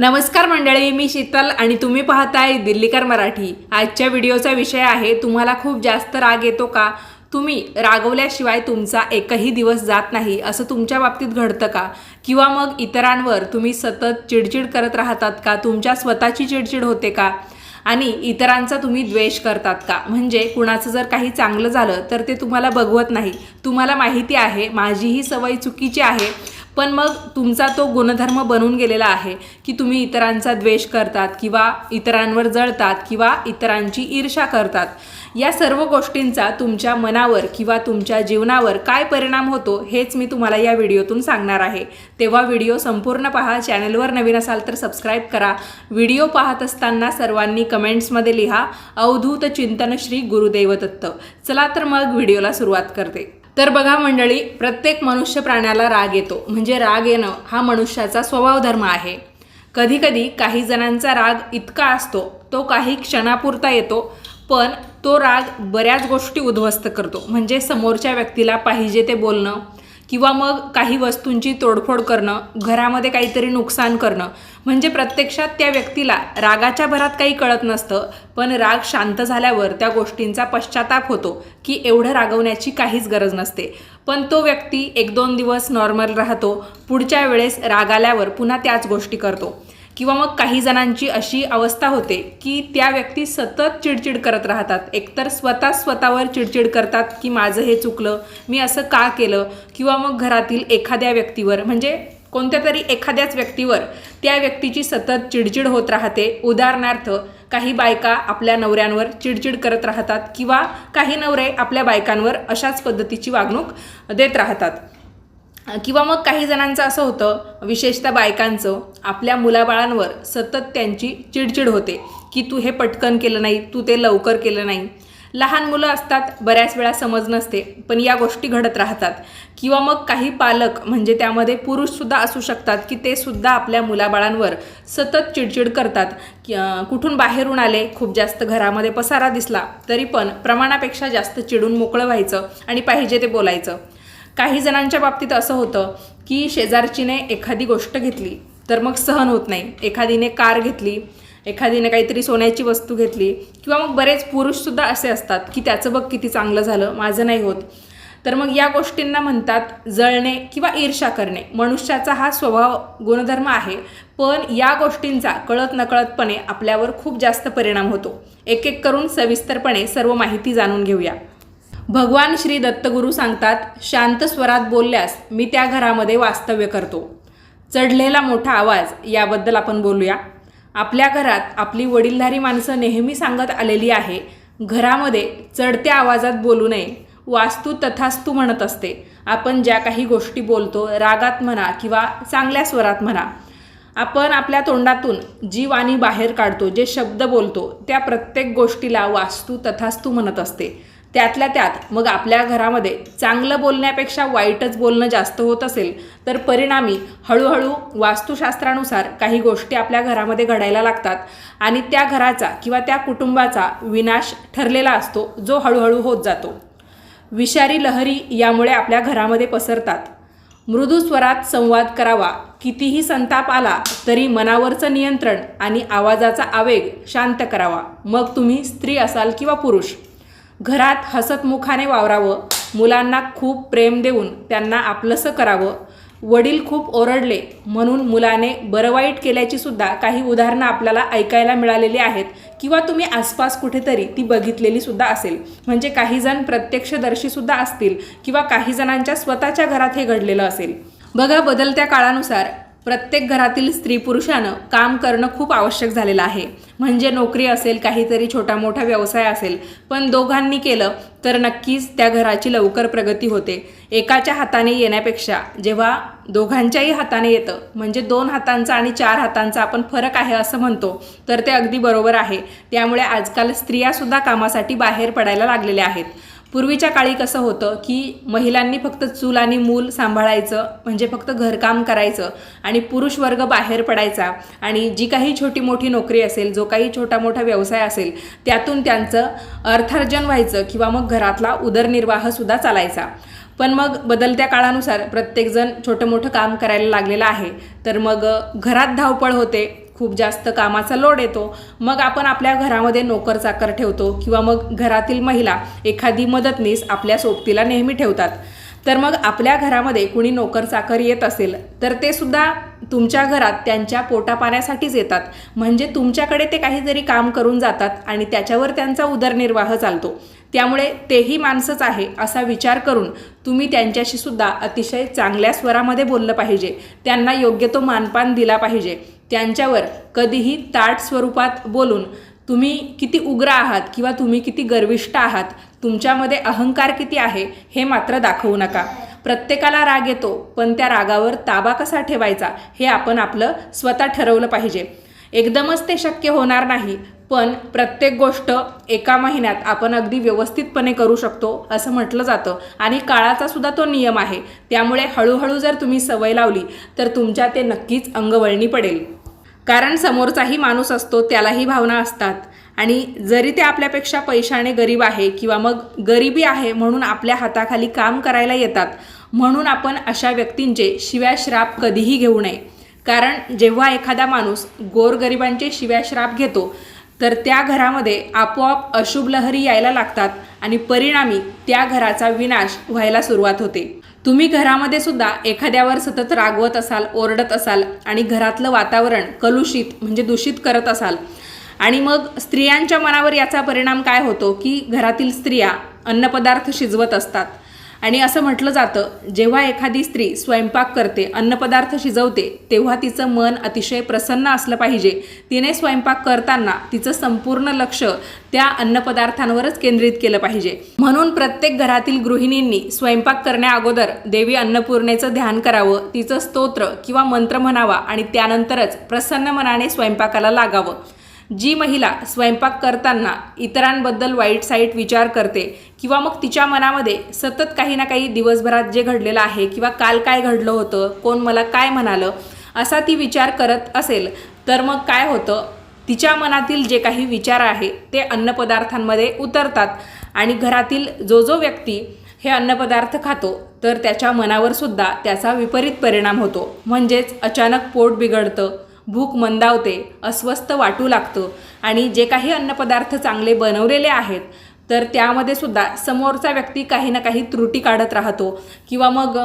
नमस्कार मंडळी मी शीतल आणि तुम्ही पाहताय दिल्लीकर मराठी. आजच्या व्हिडिओचा विषय आहे तुम्हाला खूप जास्त राग येतो का? तुम्ही रागवल्याशिवाय तुमचा एकही दिवस जात नाही असं तुमच्या बाबतीत घडतं का? किंवा मग इतरांवर तुम्ही सतत चिडचिड करत राहतात का? तुमच्या स्वतःची चिडचिड होते का? आणि इतरांचा तुम्ही द्वेष करतात का? म्हणजे कुणाचं जर काही चांगलं झालं तर ते तुम्हाला बघवत नाही. तुम्हाला माहिती आहे माझी ही सवय चुकीची आहे. पण मग तुमचा तो गुणधर्म बनून गेलेला आहे की तुम्ही इतरांचा द्वेष करतात किंवा इतरांवर जळतात किंवा इतरांची ईर्षा करतात. या सर्व गोष्टींचा तुमच्या मनावर किंवा तुमच्या जीवनावर काय परिणाम होतो हेच मी तुम्हाला या व्हिडिओतून सांगणार आहे. तेव्हा व्हिडिओ संपूर्ण पहा चॅनलवर नवीन असाल तर सबस्क्राईब करा. व्हिडिओ पाहत असताना सर्वांनी कमेंट्समध्ये लिहा अवधूत चिंतन श्री गुरुदेव दत्त चला तर मग व्हिडिओला सुरुवात करते. तर बघा मंडळी प्रत्येक मनुष्य प्राण्याला राग येतो. म्हणजे राग येणं हा मनुष्याचा स्वभाव धर्म आहे. कधीकधी काही जणांचा राग इतका असतो तो काही क्षणापुरता येतो पण तो राग बऱ्याच गोष्टी उद्ध्वस्त करतो. म्हणजे समोरच्या व्यक्तीला पाहिजे ते बोलणं किंवा मग काही वस्तूंची तोडफोड करणं घरामध्ये काहीतरी नुकसान करणं. म्हणजे प्रत्यक्षात त्या व्यक्तीला रागाच्या भरात काही कळत नसतं पण राग शांत झाल्यावर त्या गोष्टींचा पश्चाताप होतो की एवढं रागवण्याची काहीच गरज नसते. पण तो व्यक्ती एक दोन दिवस नॉर्मल राहतो पुढच्या वेळेस राग आल्यावर पुन्हा त्याच गोष्टी करतो. किंवा मग काही जणांची अशी अवस्था होते की त्या व्यक्ती सतत चिडचिड करत राहतात. एकतर स्वतः स्वतःवर चिडचिड करतात की माझं हे चुकलं मी असं का केलं? किंवा मग घरातील एखाद्या व्यक्तीवर म्हणजे कोणत्या तरी एखाद्याच व्यक्तीवर त्या व्यक्तीची सतत चिडचिड होत राहते. उदाहरणार्थ काही बायका आपल्या नवऱ्यांवर चिडचिड करत राहतात किंवा काही नवरे आपल्या बायकांवर अशाच पद्धतीची वागणूक देत राहतात. किंवा मग काही जणांचं असं होतं विशेषतः बायकांचं आपल्या मुलाबाळांवर सतत त्यांची चिडचिड होते की तू हे पटकन केलं नाही तू ते लवकर केलं नाही. लहान मुलं असतात बऱ्याच वेळा समज नसते पण या गोष्टी घडत राहतात. किंवा मग काही पालक म्हणजे त्यामध्ये पुरुषसुद्धा असू शकतात की ते सुद्धा आपल्या मुलाबाळांवर सतत चिडचिड करतात. कुठून बाहेरून आले खूप जास्त घरामध्ये पसारा दिसला तरी पण प्रमाणापेक्षा जास्त चिडून मोकळं व्हायचं आणि पाहिजे ते बोलायचं. काही जणांच्या बाबतीत असं होतं की शेजारचीने एखादी गोष्ट घेतली तर मग सहन होत नाही. एखादीने कार घेतली एखादीने काहीतरी सोन्याची वस्तू घेतली किंवा मग बरेच पुरुषसुद्धा असे असतात की त्याचं बघ किती चांगलं झालं माझं नाही होत. तर मग या गोष्टींना म्हणतात जळणे किंवा ईर्षा करणे. मनुष्याचा हा स्वभाव गुणधर्म आहे पण या गोष्टींचा कळत नकळतपणे आपल्यावर खूप जास्त परिणाम होतो. एक एक करून सविस्तरपणे सर्व माहिती जाणून घेऊया. भगवान श्री दत्तगुरू सांगतात शांत स्वरात बोलल्यास मी त्या घरामध्ये वास्तव्य करतो. चढलेला मोठा आवाज याबद्दल आपण बोलूया. आपल्या घरात आपली वडीलधारी माणसं नेहमी सांगत आलेली आहे घरामध्ये चढत्या आवाजात बोलू नये वास्तू तथास्तू म्हणत असते. आपण ज्या काही गोष्टी बोलतो रागात म्हणा किंवा चांगल्या स्वरात म्हणा आपण आपल्या तोंडातून जी वाणी बाहेर काढतो जे शब्द बोलतो त्या प्रत्येक गोष्टीला वास्तू तथास्तू म्हणत असते. त्यातल्या त्यात मग आपल्या घरामध्ये चांगलं बोलण्यापेक्षा वाईटच बोलणं जास्त होत असेल तर परिणामी हळूहळू वास्तुशास्त्रानुसार काही गोष्टी आपल्या घरामध्ये घडायला लागतात आणि त्या घराचा किंवा त्या कुटुंबाचा विनाश ठरलेला असतो जो हळूहळू होत जातो. विषारी लहरी यामुळे आपल्या घरामध्ये पसरतात. मृदू स्वरात संवाद करावा कितीही संताप आला तरी मनावरचं नियंत्रण आणि आवाजाचा आवेग शांत करावा. मग तुम्ही स्त्री असाल किंवा पुरुष घरात हसतमुखाने वावरावं मुलांना खूप प्रेम देऊन त्यांना आपलंसं करावं. वडील खूप ओरडले म्हणून मुलाने बरं वाईट केल्याची सुद्धा काही उदाहरणं आपल्याला ऐकायला मिळालेली आहेत किंवा तुम्ही आसपास कुठेतरी ती बघितलेली सुद्धा असेल. म्हणजे काही जण प्रत्यक्षदर्शी सुद्धा असतील किंवा काही जणांच्या स्वतःच्या घरात हे घडलेलं असेल. बघा बदलत्या काळानुसार प्रत्येक घरातील स्त्री पुरुषानं काम करणं खूप आवश्यक झालेलं आहे. म्हणजे नोकरी असेल काहीतरी छोटा मोठा व्यवसाय असेल पण दोघांनी केलं तर नक्कीच त्या घराची लवकर प्रगती होते. एकाच्या हाताने येण्यापेक्षा जेव्हा दोघांच्याही हाताने येतं म्हणजे दोन हातांचा आणि चार हातांचा आपण फरक आहे असं म्हणतो तर ते अगदी बरोबर आहे. त्यामुळे आजकाल स्त्रियासुद्धा कामासाठी बाहेर पडायला लागलेल्या आहेत. पूर्वीच्या काळी कसं होतं की महिलांनी फक्त चूल आणि मूल सांभाळायचं म्हणजे फक्त घरकाम करायचं आणि पुरुष वर्ग बाहेर पडायचा. आणि जी काही छोटी मोठी नोकरी असेल जो काही छोटा मोठा व्यवसाय असेल त्यातून त्यांचं अर्थार्जन व्हायचं किंवा मग घरातला उदरनिर्वाहसुद्धा चालायचा. पण मग बदलत्या काळानुसार प्रत्येकजण छोटं मोठं काम करायला लागलेलं आहे. तर मग घरात धावपळ होते खूप जास्त कामाचा लोड येतो. मग आपण आपल्या घरामध्ये नोकर चाकर ठेवतो किंवा मग घरातील महिला एखादी मदतनीस आपल्या सोबतीला नेहमी ठेवतात. तर मग आपल्या घरामध्ये कुणी नोकर चाकर येत असेल तर ते सुद्धा तुमच्या घरात त्यांच्या पोटापाण्यासाठीच येतात. म्हणजे तुमच्याकडे ते काहीतरी काम करून जातात आणि त्याच्यावर त्यांचा उदरनिर्वाह चालतो. त्यामुळे तेही माणसंच आहे असा विचार करून तुम्ही त्यांच्याशी सुद्धा अतिशय चांगल्या स्वरामध्ये बोललं पाहिजे. त्यांना योग्य तो मानपान दिला पाहिजे. त्यांच्यावर कधीही ताट स्वरूपात बोलून तुम्ही किती उग्र आहात किंवा तुम्ही किती गर्विष्ठ आहात तुमच्यामध्ये अहंकार किती आहे हे मात्र दाखवू नका. प्रत्येकाला राग येतो पण त्या रागावर ताबा कसा ठेवायचा हे आपण आपलं स्वतः ठरवलं पाहिजे. एकदमच ते शक्य होणार नाही पण प्रत्येक गोष्ट एका महिन्यात आपण अगदी व्यवस्थितपणे करू शकतो असं म्हटलं जातं. आणि काळाचा सुद्धा तो नियम आहे त्यामुळे हळूहळू जर तुम्ही सवय लावली तर तुमच्या ते नक्कीच अंगवळणी पडेल. कारण समोरचाही माणूस असतो त्यालाही भावना असतात. आणि जरी ते आपल्यापेक्षा पैशाने गरीब आहे किंवा मग गरिबी आहे म्हणून आपल्या हाताखाली काम करायला येतात म्हणून आपण अशा व्यक्तींचे शिव्या श्राप कधीही घेऊ नये. कारण जेव्हा एखादा माणूस गोरगरिबांचे शिव्या श्राप घेतो तर त्या घरामध्ये आपोआप अशुभ लहरी यायला लागतात आणि परिणामी त्या घराचा विनाश व्हायला सुरुवात होते. तुम्ही घरामध्ये सुद्धा एखाद्यावर सतत रागवत असाल ओरडत असाल आणि घरातलं वातावरण कलुषित म्हणजे दूषित करत असाल आणि मग स्त्रियांच्या मनावर याचा परिणाम काय होतो की घरातील स्त्रिया अन्नपदार्थ शिजवत असतात. आणि असं म्हटलं जातं जेव्हा एखादी स्त्री स्वयंपाक करते अन्नपदार्थ शिजवते तेव्हा तिचं मन अतिशय प्रसन्न असलं पाहिजे. तिने स्वयंपाक करताना तिचं संपूर्ण लक्ष त्या अन्नपदार्थांवरच केंद्रित केलं पाहिजे. म्हणून प्रत्येक घरातील गृहिणींनी स्वयंपाक करण्याअगोदर देवी अन्नपूर्णेचं ध्यान करावं तिचं स्तोत्र किंवा मंत्र म्हणावा आणि त्यानंतरच प्रसन्न मनाने स्वयंपाकाला लागावं. जी महिला स्वयंपाक करताना इतरांबद्दल वाईट साईट विचार करते किंवा मग तिच्या मनामध्ये सतत काही ना काही दिवसभरात जे घडलेलं आहे किंवा काल काय घडलं होतं कोण मला काय म्हणालं असा ती विचार करत असेल तर मग काय होतं? तिच्या मनातील जे काही विचार आहे ते अन्नपदार्थांमध्ये उतरतात आणि घरातील जो जो व्यक्ती हे अन्नपदार्थ खातो तर त्याच्या मनावर सुद्धा त्याचा विपरीत परिणाम होतो. म्हणजेच अचानक पोट बिघडतं भूक मंदावते अस्वस्थ वाटू लागतं. आणि जे काही अन्नपदार्थ चांगले बनवलेले आहेत तर त्यामध्ये सुद्धा समोरचा व्यक्ती काही ना काही त्रुटी काढत राहतो. किंवा मग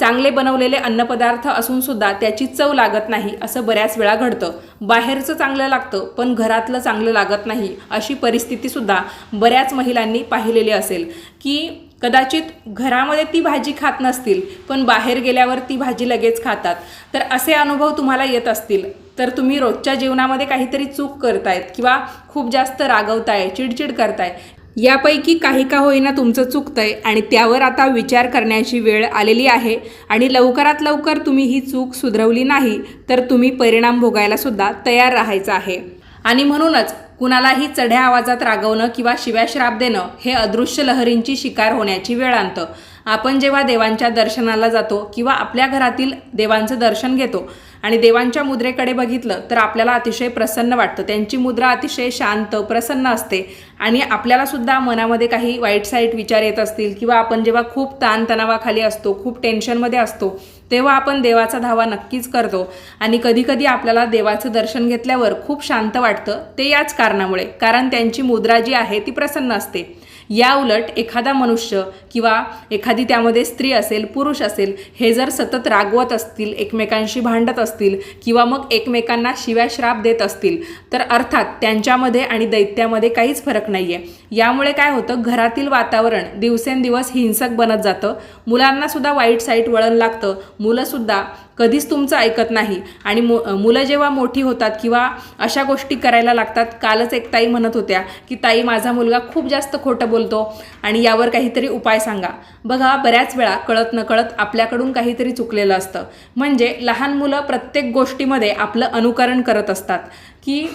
चांगले बनवलेले अन्नपदार्थ असून सुद्धा त्याची चव लागत नाही असं बऱ्याच वेळा घडतं. बाहेरचं चांगलं लागतं पण घरातलं चांगलं लागत नाही अशी परिस्थितीसुद्धा बऱ्याच महिलांनी पाहिलेली असेल. की कदाचित घरामध्ये ती भाजी खात नसतील पण बाहेर गेल्यावर ती भाजी लगेच खातात. तर असे अनुभव तुम्हाला येत असतील. तर तुम्ही रोजच्या जीवनामध्ये काहीतरी चूक करतायत किंवा खूप जास्त रागवताय चिडचिड करताय. यापैकी काही का होईना तुमचं चुकतंय आणि त्यावर आता विचार करण्याची वेळ आलेली आहे आणि लवकरात लवकर तुम्ही ही चूक सुधरवली नाही तर तुम्ही परिणाम भोगायला सुद्धा तयार राहायचं आहे. आणि म्हणूनच कुणालाही चढ्या आवाजात रागवणं किंवा शिव्या श्राप देणं हे अदृश्य लहरींची शिकार होण्याची वेळ आणतं आपण जेव्हा देवांच्या दर्शनाला जातो किंवा आपल्या घरातील देवांचं दर्शन घेतो आणि देवांच्या मुद्रेकडे बघितलं तर आपल्याला अतिशय प्रसन्न वाटतं. त्यांची मुद्रा अतिशय शांत प्रसन्न असते. आणि आपल्याला सुद्धा मनामध्ये काही वाईट साईट विचार येत असतील किंवा आपण जेव्हा खूप ताणतणावाखाली असतो खूप टेन्शनमध्ये असतो तेव्हा आपण देवाचा धावा नक्कीच करतो. आणि कधीकधी आपल्याला देवाचं दर्शन घेतल्यावर खूप शांत वाटतं ते याच कारणामुळे. कारण त्यांची मुद्रा जी आहे ती प्रसन्न असते. या उलट एखादा मनुष्य किंवा एखादी त्यामध्ये स्त्री असेल पुरुष असेल हे जर सतत रागवत असतील एकमेकांशी भांडत असतील किंवा मग एकमेकांना शिव्या श्राप देत असतील तर अर्थात त्यांच्यामध्ये आणि दैत्यामध्ये काहीच फरक नाही आहे यामुळे काय होतं घरातील वातावरण दिवसेंदिवस हिंसक बनत जातं. मुलांनासुद्धा वाईट साईट वळण लागतं. मुलंसुद्धा कधीच तुमचं ऐकत नाही. आणि मु मुलं जेव्हा मोठी होतात किंवा अशा गोष्टी करायला लागतात कालच एक ताई म्हणत होत्या की ताई माझा मुलगा खूप जास्त खोटं बोलतो आणि यावर काहीतरी उपाय सांगा. बघा बऱ्याच वेळा कळत नकळत आपल्याकडून काहीतरी चुकलेलं असतं. म्हणजे लहान मुलं प्रत्येक गोष्टीमध्ये आपलं अनुकरण करत असतात. की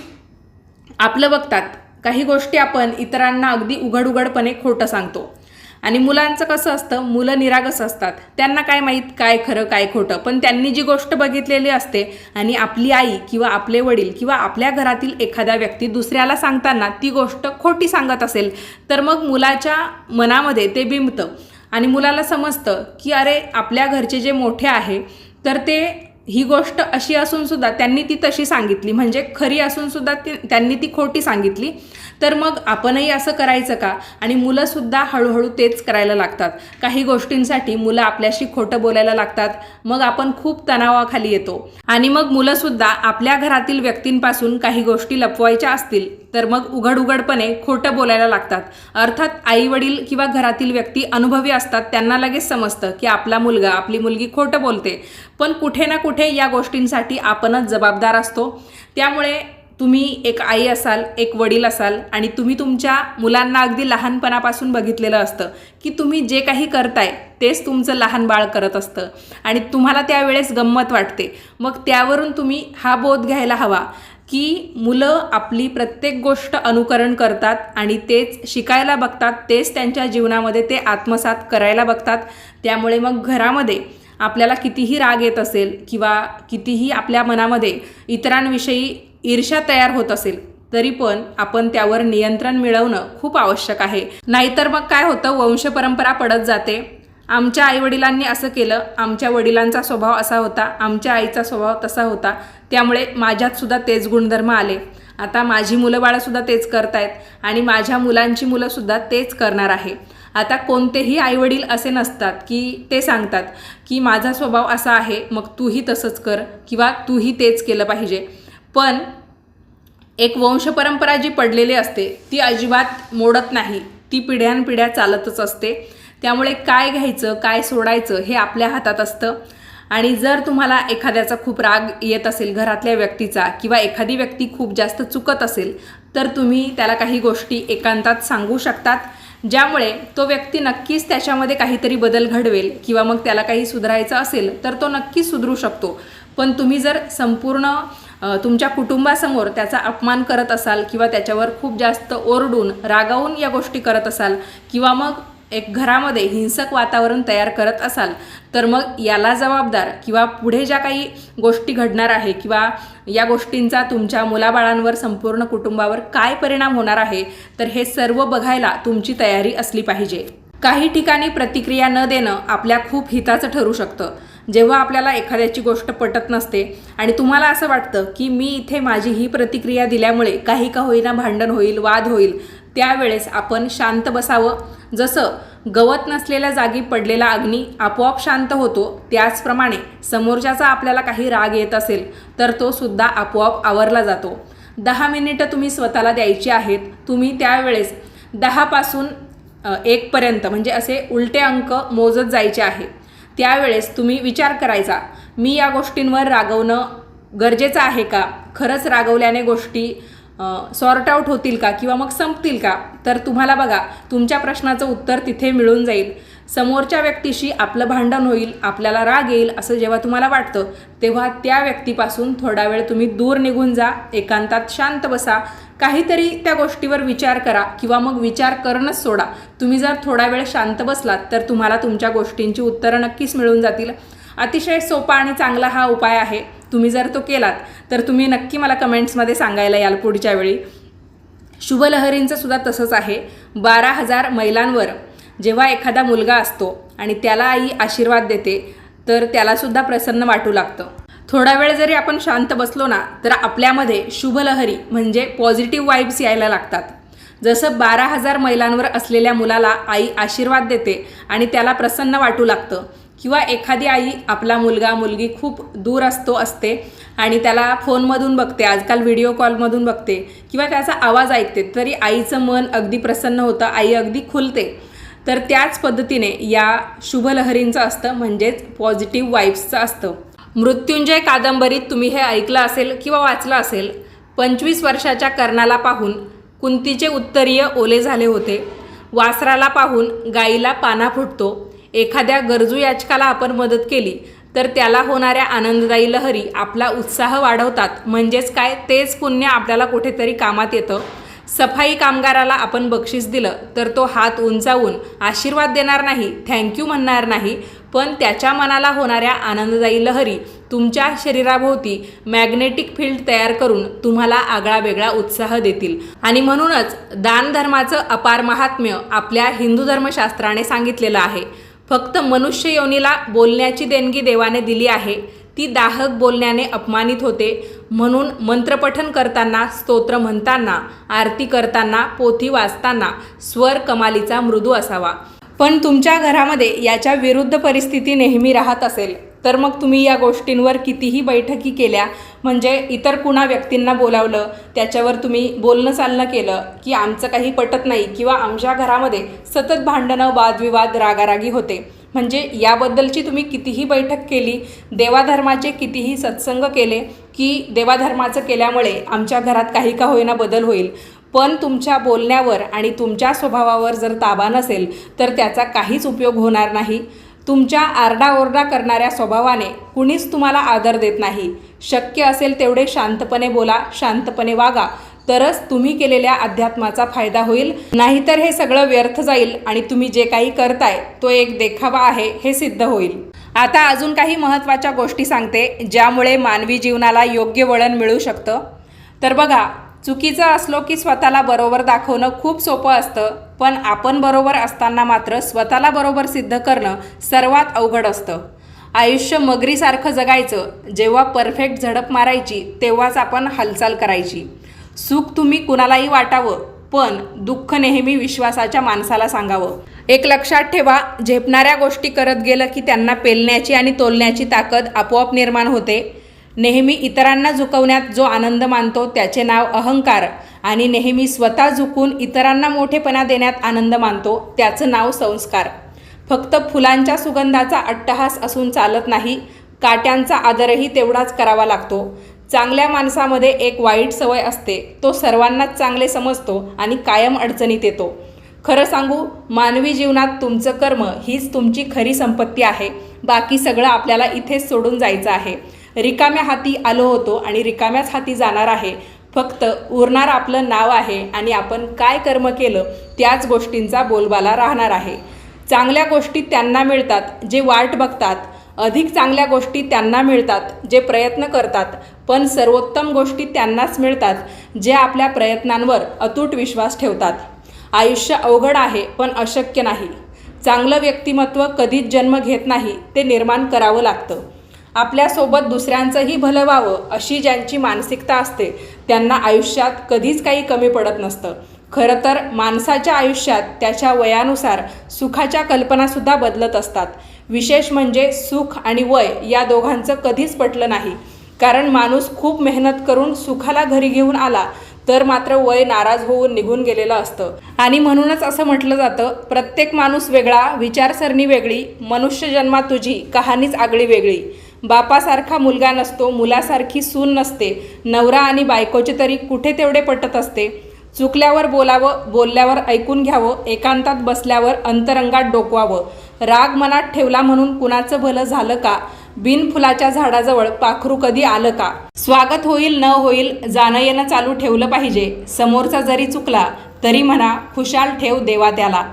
आपलं बघतात काही गोष्टी आपण इतरांना अगदी उघड उघडपणे खोटं सांगतो. आणि मुलांचं कसं असतं मुलं निरागस असतात. त्यांना काय माहीत काय खरं काय खोटं. पण त्यांनी जी गोष्ट बघितलेली असते आणि आपली आई किंवा आपले वडील किंवा आपल्या घरातील एखादा व्यक्ती दुसऱ्याला सांगताना ती गोष्ट खोटी सांगत असेल तर मग मुलाच्या मनामध्ये ते बिंबतं. आणि मुलाला समजतं की अरे आपल्या घरचे जे मोठे आहे तर ते ही गोष्ट अशी असून सुद्धा त्यांनी ती तशी सांगितली. म्हणजे खरी असून सुद्धा ती त्यांनी ती खोटी सांगितली. तर मग आपणही असं करायचं का? आणि मुलंसुद्धा हळूहळू तेच करायला लागतात. काही गोष्टींसाठी मुलं आपल्याशी खोटं बोलायला लागतात. मग आपण खूप तणावाखाली येतो. आणि मग मुलंसुद्धा आपल्या घरातील व्यक्तींपासून काही गोष्टी लपवायच्या असतील तर मग उघड उघडपणे खोटं बोलायला लागतात. अर्थात आई वडील किंवा घरातील व्यक्ती अनुभवी असतात त्यांना लगेच समजतं की आपला मुलगा आपली मुलगी खोटं बोलते. पण कुठे ना कुठे या गोष्टींसाठी आपणच जबाबदार असतो. त्यामुळे तुम्ही एक आई असाल एक वडील असाल आणि तुम्ही तुमच्या मुलांना अगदी लहानपणापासून बघितलेलं असतं की तुम्ही जे काही करताय तेच तुमचं लहान बाळ करत असतं आणि तुम्हाला त्यावेळेस गंमत वाटते. मग त्यावरून तुम्ही हा बोध घ्यायला हवा की मुलं आपली प्रत्येक गोष्ट अनुकरण करतात आणि तेच शिकायला बघतात तेच त्यांच्या जीवनामध्ये ते आत्मसात करायला बघतात. त्यामुळे मग घरामध्ये आपल्याला कितीही राग येत असेल किंवा कितीही आपल्या मनामध्ये इतरांविषयी ईर्ष्या तयार होत असेल तरी पण आपण त्यावर नियंत्रण मिळवणं खूप आवश्यक आहे. नाहीतर मग काय होतं? वंश परंपरा पडत जाते. आमच्या आईवडिलांनी असं केलं. आमच्या वडिलांचा स्वभाव असा होता. आमच्या आईचा स्वभाव तसा होता. त्यामुळे माझ्यात सुद्धा तेच गुणधर्म आले. आता माझी मुलं बाळंसुद्धा तेच करतायत आणि माझ्या मुलांची मुलंसुद्धा तेच करणार आहे. आता कोणतेही आईवडील असे नसतात की ते सांगतात की माझा स्वभाव असा आहे मग तूही तसंच कर किंवा तूही तेच केलं पाहिजे. पण एक वंशपरंपरा जी पडलेली असते ती अजिबात मोडत नाही. ती पिढ्यानपिढ्या चालतच असते. त्यामुळे काय घ्यायचं काय सोडायचं हे आपल्या हातात असतं. आणि जर तुम्हाला एखाद्याचा खूप राग येत असेल घरातल्या व्यक्तीचा किंवा एखादी व्यक्ती खूप जास्त चुकत असेल तर तुम्ही त्याला काही गोष्टी एकांतात सांगू शकतात. ज्यामुळे तो व्यक्ती नक्कीच त्याच्यामध्ये काहीतरी बदल घडवेल किंवा मग त्याला काही सुधारायचं असेल तर तो नक्कीच सुधरू शकतो. पण तुम्ही जर संपूर्ण तुमच्या कुटुंबासमोर त्याचा अपमान करत असाल किंवा त्याच्यावर खूप जास्त ओरडून रागावून या गोष्टी करत असाल किंवा मग एक घरामध्ये हिंसक वातावरण तयार करत असाल तर मग याला जबाबदार किंवा पुढे ज्या काही गोष्टी घडणार आहे किंवा या गोष्टींचा तुमच्या मुलाबाळांवर संपूर्ण कुटुंबावर काय परिणाम होणार आहे तर हे सर्व बघायला तुमची तयारी असली पाहिजे. काही ठिकाणी प्रतिक्रिया न देणं आपल्या खूप हिताचं ठरू शकतं. जेव्हा आपल्याला एखाद्याची गोष्ट पटत नसते आणि तुम्हाला असं वाटतं की मी इथे माझी ही प्रतिक्रिया दिल्यामुळे काही का होईना भांडण होईल वाद होईल त्यावेळेस आपण शांत बसावं जसं गवत नसलेल्या जागी पडलेला अग्नी आपोआप शांत होतो त्याचप्रमाणे समोरच्याचा आपल्याला काही राग येत असेल तर तो सुद्धा आपोआप आवरला जातो. दहा मिनिटं तुम्ही स्वतःला द्यायची आहेत तुम्ही त्यावेळेस दहापासून एकपर्यंत म्हणजे असे उलटे अंक मोजत जायचे आहे. त्यावेळेस तुम्ही विचार करायचा मी या गोष्टींवर रागवणं गरजेचं आहे का? खरंच रागवल्याने गोष्टी सॉर्ट आउट होतील का किंवा मग संपतील का? तर तुम्हाला बघा तुमच्या प्रश्नाचं उत्तर तिथे मिळून जाईल. समोरच्या व्यक्तीशी आपलं भांडण होईल आपल्याला राग येईल असं जेव्हा तुम्हाला वाटतं तेव्हा त्या व्यक्तीपासून थोडा वेळ तुम्ही दूर निघून जा एकांतात शांत बसा. काहीतरी त्या गोष्टीवर विचार करा किंवा मग विचार करणंच सोडा. तुम्ही जर थोडा वेळ शांत बसलात तर तुम्हाला तुमच्या गोष्टींची उत्तरं नक्कीच मिळून जातील. अतिशय सोपा आणि चांगला हा उपाय आहे. तुम्ही जर तो केलात तर तुम्ही नक्की मला कमेंट्समध्ये सांगायला याल पुढच्या वेळी. शुभलहरींचं सुद्धा तसंच आहे. बारा हजार महिलांवर जेव्हा एखादा मुलगा असतो आणि त्याला आई आशीर्वाद देते तर त्यालासुद्धा प्रसन्न वाटू लागतं. थोडा वेळ जरी आपण शांत बसलो ना तर आपल्यामध्ये शुभलहरी म्हणजे पॉझिटिव्ह वाईब्स यायला लागतात. जसं बारा हजार महिलांवर असलेल्या मुलाला आई आशीर्वाद देते आणि त्याला प्रसन्न वाटू लागतं किंवा एखादी आई आपला मुलगा मुलगी खूप दूर असतो असते आणि त्याला फोनमधून बघते आजकाल व्हिडिओ कॉलमधून बघते किंवा त्याचा आवाज ऐकते तरी आईचं मन अगदी प्रसन्न होतं आई अगदी खुलते. तर त्याच पद्धतीने या शुभलहरींचं असतं म्हणजेच पॉझिटिव्ह वाईब्सचं असतं. मृत्युंजय कादंबरीत तुम्ही हे ऐकलं असेल किंवा वाचलं असेल पंचवीस वर्षाच्या कर्णाला पाहून कुंतीचे उत्तरीय ओले झाले होते. वासराला पाहून गाईला पाना फुटतो. एखाद्या गरजू याचकाला आपण मदत केली तर त्याला होणाऱ्या आनंददायी लहरी आपला उत्साह वाढवतात. म्हणजेच काय? तेच पुण्य आपल्याला कुठेतरी कामात येतं. सफाई कामगाराला आपण बक्षीस दिलं तर तो हात उंचावून आशीर्वाद देणार नाही थँक्यू म्हणणार नाही. पण त्याच्या मनाला होणाऱ्या आनंददायी लहरी तुमच्या शरीराभोवती मॅग्नेटिक फील्ड तयार करून तुम्हाला आगळा वेगळा उत्साह देतील. आणि म्हणूनच दान धर्माचं अपार महात्म्य आपल्या हिंदू धर्मशास्त्राने सांगितलेलं आहे. फक्त मनुष्य योनीला बोलण्याची देणगी देवाने दिली आहे. ती दाहक बोलण्याने अपमानित होते. म्हणून मंत्रपठन करताना स्तोत्र म्हणताना आरती करताना पोथी वाचताना स्वर कमालीचा मृदू असावा. पण तुमच्या घरामध्ये याच्या विरुद्ध परिस्थिती नेहमी राहत असेल. तर मग तुम्ही या गोष्टींवर कितीही बैठकी केल्या म्हणजे इतर कुणा व्यक्तींना बोलावलं त्याच्यावर तुम्ही बोलणं चालणं केलं की आमचं काही पटत नाही किंवा आमच्या घरामध्ये सतत भांडणं वादविवाद रागारागी होते. म्हणजे याबद्दलची तुम्ही कितीही बैठक केली देवाधर्माचे कितीही सत्संग केले की देवाधर्माचं केल्यामुळे आमच्या घरात काही का होईना बदल होईल. पण तुमच्या बोलण्यावर आणि तुमच्या स्वभावावर जर ताबा नसेल तर त्याचा काहीच उपयोग होणार नाही. तुमच्या आरडाओरडा करणाऱ्या स्वभावाने कुणीच तुम्हाला आदर देत नाही. शक्य असेल तेवढे शांतपणे बोला शांतपणे वागा. तरच तुम्ही केलेल्या अध्यात्माचा फायदा होईल. नाहीतर हे सगळं व्यर्थ जाईल आणि तुम्ही जे काही करताय तो एक देखावा आहे हे सिद्ध होईल. आता अजून काही महत्त्वाच्या गोष्टी सांगते ज्यामुळे मानवी जीवनाला योग्य वळण मिळू शकतं. तर बघा चुकीचं असलो की स्वतःला बरोबर दाखवणं खूप सोपं असतं पण आपण बरोबर असताना मात्र स्वतःला बरोबर सिद्ध करणं सर्वात अवघड असतं. आयुष्य मगरीसारखं जगायचं जेव्हा परफेक्ट झडप मारायची तेव्हाच आपण हालचाल करायची. सुख तुम्ही कुणालाही वाटावं पण दुःख नेहमी विश्वासाच्या माणसाला सांगावं. एक लक्षात ठेवा झेपणाऱ्या गोष्टी करत गेलं की त्यांना पेलण्याची आणि तोलण्याची ताकद आपोआप निर्माण होते. नेहमी इतरांना झुकवण्यात जो आनंद मानतो त्याचे नाव अहंकार. आणि नेहमी स्वतः झुकून इतरांना मोठेपणा देण्यात आनंद मानतो त्याचं नाव संस्कार. फक्त फुलांच्या सुगंधाचा अट्टहास असून चालत नाही काट्यांचा आदरही तेवढाच करावा लागतो. चांगल्या माणसामध्ये एक वाईट सवय असते तो सर्वांनाच चांगले समजतो आणि कायम अडचणीत येतो. खरं सांगू मानवी जीवनात तुमचं कर्म हीच तुमची खरी संपत्ती आहे. बाकी सगळं आपल्याला इथेच सोडून जायचं आहे. रिकाम्या हाती आलो होतो आणि रिकाम्याच हाती जाणार आहे. फक्त उरणार आपलं नाव आहे आणि आपण काय कर्म केलं त्याच गोष्टींचा बोलबाला राहणार आहे. चांगल्या गोष्टी त्यांना मिळतात जे वाट बघतात. अधिक चांगल्या गोष्टी त्यांना मिळतात जे प्रयत्न करतात. पण सर्वोत्तम गोष्टी त्यांनाच मिळतात जे आपल्या प्रयत्नांवर अतूट विश्वास ठेवतात. आयुष्य अवघड आहे पण अशक्य नाही. चांगलं व्यक्तिमत्व कधीच जन्म घेत नाही ते निर्माण करावं लागतं. आपल्यासोबत दुसऱ्यांचंही भलं व्हावं अशी ज्यांची मानसिकता असते त्यांना आयुष्यात कधीच काही कमी पडत नसतं. खरं तर माणसाच्या आयुष्यात त्याच्या वयानुसार सुखाच्या कल्पनासुद्धा बदलत असतात. विशेष म्हणजे सुख आणि वय या दोघांचं कधीच पटलं नाही. कारण माणूस खूप मेहनत करून सुखाला घरी घेऊन आला तर मात्र वय नाराज होऊन निघून गेलेलं असतं. आणि म्हणूनच असं म्हटलं जातं प्रत्येक माणूस वेगळा विचारसरणी वेगळी मनुष्यजन्मा तुझी कहाणीच आगळी वेगळी. बापासारखा मुलगा नसतो मुलासारखी सून नसते. नवरा आणि बायकोचे तरी कुठे तेवढे पटत असते. चुकल्यावर बोलावं बोलल्यावर ऐकून घ्यावं एकांतात बसल्यावर अंतरंगात डोकवावं. राग मनात ठेवला म्हणून कुणाचं भलं झालं का? बिनफुलाच्या झाडाजवळ पाखरू कधी आलं का? स्वागत होईल न होईल जाणं येणं चालू ठेवलं पाहिजे. समोरचा जरी चुकला तरी म्हणा खुशाल ठेव देवा त्याला.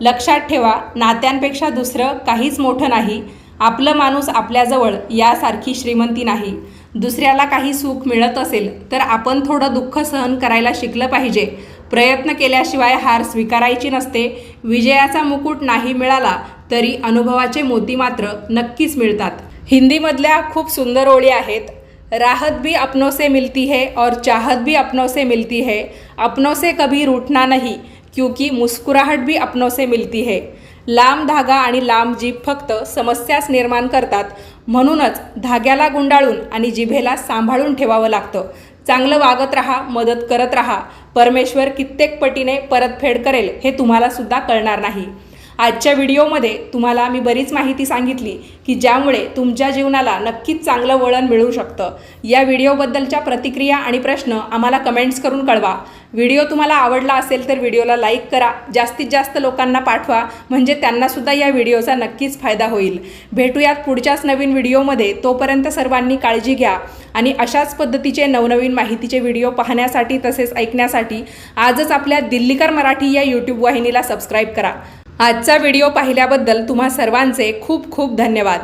लक्षात ठेवा नात्यांपेक्षा दुसरं काहीच मोठं नाही. आपलं माणूस आपल्याजवळ यासारखी श्रीमंती नाही. दुसऱ्याला काही सुख मिळत असेल तर आपण थोडं दुःख सहन करायला शिकलं पाहिजे. प्रयत्न केल्याशिवाय हार स्वीकारायची नसते. विजयाचा मुकुट नाही मिळाला तरी अनुभवाचे मोती मात्र नक्कीच मिळतात. हिंदीमधल्या खूप सुंदर ओळी आहेत. राहत भी अपनों से मिलती है और चाहत भी अपनों से मिलती है. अपनों से कभी रूठना नहीं क्योंकि मुस्कुराहट भी अपनों से मिलती है. लांब धागा आणि लांब जीभ फक्त समस्याच निर्माण करतात. म्हणूनच धाग्याला गुंडाळून आणि जिभेला सांभाळून ठेवावं लागतं. चांगलं वागत राहा मदत करत राहा. परमेश्वर कित्येक पटीने परतफेड करेल हे तुम्हाला सुद्धा कळणार नाही. आजच्या व्हिडिओमध्ये तुम्हाला मी बरीच माहिती सांगितली की ज्यामुळे तुमच्या जीवनाला नक्कीच चांगलं वळण मिळू शकतं. या व्हिडिओबद्दलच्या प्रतिक्रिया आणि प्रश्न आम्हाला कमेंट्स करून कळवा. व्हिडिओ तुम्हाला आवडला असेल तर व्हिडिओला लाईक करा. जास्तीत जास्त लोकांना पाठवा. म्हणजे त्यांनासुद्धा या व्हिडिओचा नक्कीच फायदा होईल. भेटूयात पुढच्याच नवीन व्हिडिओमध्ये. तोपर्यंत सर्वांनी काळजी घ्या आणि अशाच पद्धतीचे नवनवीन माहितीचे व्हिडिओ पाहण्यासाठी तसेच ऐकण्यासाठी आजच आपल्या दिल्लीकर मराठी या यूट्यूब वाहिनीला सबस्क्राईब करा. आजचा व्हिडिओ पाहिल्याबद्दल तुम्हा सर्वांचे खूप खूप धन्यवाद.